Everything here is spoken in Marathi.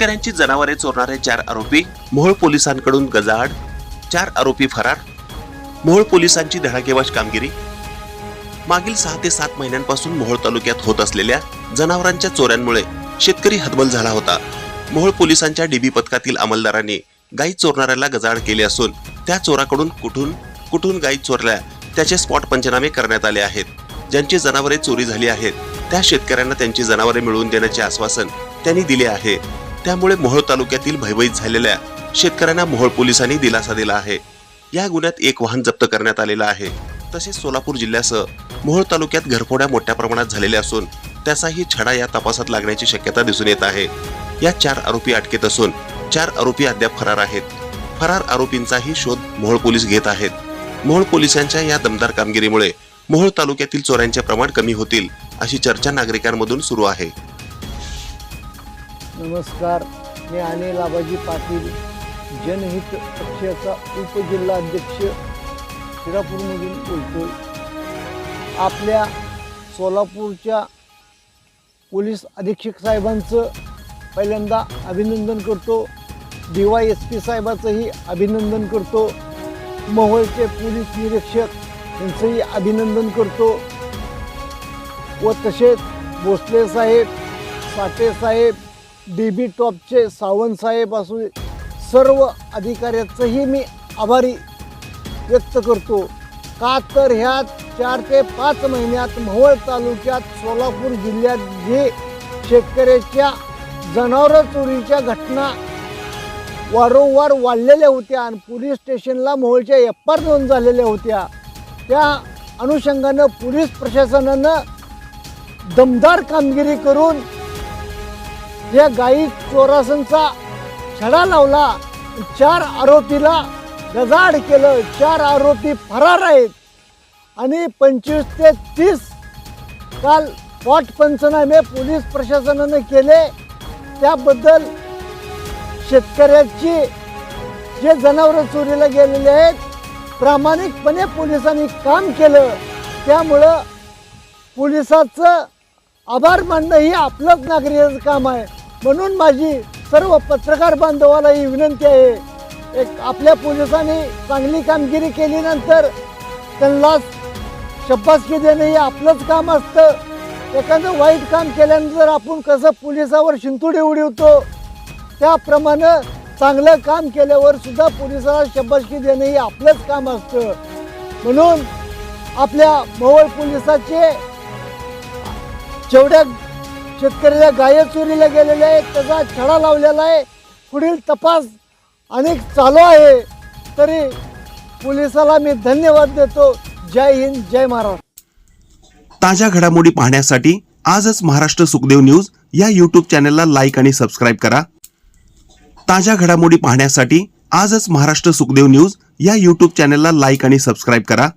शेतकऱ्यांची जनावरे चोरणारे चार आरोपी मोहोळ पोलिसांकडून गजाआड चार आरोपी फरार मोहोळ पोलिसांची धडाकेबाज कामगिरी. मागील सहा ते सात महिन्यांपासून मोहोळ तालुक्यात होत असलेल्या जनावरांच्या चोऱ्यांमुळे शेतकरी हतबल झाला होता. मोहोळ पोलिसांच्या डीबी पथकातील अंमलदारांनी गाई चोरणाऱ्याला गजाआड केले असून त्या चोराकडून कुठून कुठून गाई चोरल्या त्याचे स्पॉट पंचनामे करण्यात आले आहेत. ज्यांची जनावरे चोरी झाली आहेत त्या शेतकऱ्यांना त्यांची जनावरे मिळवून देण्याचे आश्वासन त्यांनी दिले आहे. त्यामुळे मोहोळ तालुक्यातील भयभीत झालेल्या शेतकऱ्यांना मोहोळ पोलिसांनी दिलासा दिला आहे. या गुन्ह्यात एक वाहन जप्त करण्यात आलेलं आहे. तसेच सोलापूर जिल्ह्यासह मोहोळ तालुक्यात घरफोड्या मोठ्या प्रमाणात झालेल्या असून त्याचाही छडा या तपासात लागण्याची शक्यता दिसून येत आहे. या चार आरोपी अटकेत असून चार आरोपी अद्याप फरार आहेत. फरार आरोपींचाही शोध मोहोळ पोलीस घेत आहेत. मोहोळ पोलिसांच्या या दमदार कामगिरीमुळे मोहोळ तालुक्यातील चोऱ्यांचे प्रमाण कमी होतील अशी चर्चा नागरिकांमधून सुरू आहे. नमस्कार. मी अनिल आबाजी पाटील जनहित पक्षाचा उपजिल्हा अध्यक्ष शिरापूरमधून बोलतो आपल्या सोलापूरच्या पोलीस अधीक्षक साहेबांचं पहिल्यांदा अभिनंदन करतो. डी वाय एस पी साहेबाचंही अभिनंदन करतो. महोळचे पोलीस निरीक्षक यांचंही अभिनंदन करतो. व तसेच भोसले साहेब साठे साहेब डी बी टॉपचे सावंतसाहेब असू सर्व अधिकाऱ्याचंही मी आभारी व्यक्त करतो. का तर ह्या चार ते पाच महिन्यात मोहोळ तालुक्यात सोलापूर जिल्ह्यात जे शेतकऱ्याच्या जनावरं चोरीच्या घटना वारंवार वाढलेल्या होत्या आणि पोलीस स्टेशनला मोहोळच्या एफ आर नोंद झालेल्या होत्या त्या अनुषंगानं पोलीस प्रशासनानं दमदार कामगिरी करून या गाई चोरासांचा छडा लावला. चार आरोपीला गजाड केलं. चार आरोपी फरार आहेत. आणि पंचवीस ते तीस काल स्पॉट पंचनामे पोलीस प्रशासनाने केले. त्याबद्दल शेतकऱ्याची जे जनावरं चोरीला गेलेले आहेत प्रामाणिकपणे पोलिसांनी काम केलं. त्यामुळं पोलिसाचं आभार मानणं ही आपलंच नागरिकाचं काम आहे. म्हणून माझी सर्व पत्रकार बांधवाला ही विनंती आहे. एक आपल्या पोलिसांनी चांगली कामगिरी केल्यानंतर त्यांना शब्बासकी देणं हे आपलंच काम असतं. एखादं वाईट काम केल्यानंतर आपण कसं पोलिसावर शिंतोडी उडवतो त्याप्रमाणे चांगलं काम केल्यावर सुद्धा पोलिसाला शब्बासकी देणं हे आपलंच काम असतं. म्हणून आपल्या मोवळ पोलिसाचे जेवढ्या शेतकऱ्याच्या गाय चोरीला गेलेल्या आहेत त्याचा छडा लावलेला आहे. पुढील तपास अनेक चालू आहे. तरी पोलिसाला मी धन्यवाद देतो. जय हिंद जय महाराष्ट्र. ताज्या घडामोडी पाहण्यासाठी आजच महाराष्ट्र सुखदेव न्यूज या यूट्यूब चॅनलला लाईक आणि सबस्क्राईब करा. ताज्या घडामोडी पाहण्यासाठी आजच महाराष्ट्र सुखदेव न्यूज या यूट्यूब चॅनलला लाईक आणि सबस्क्राईब करा.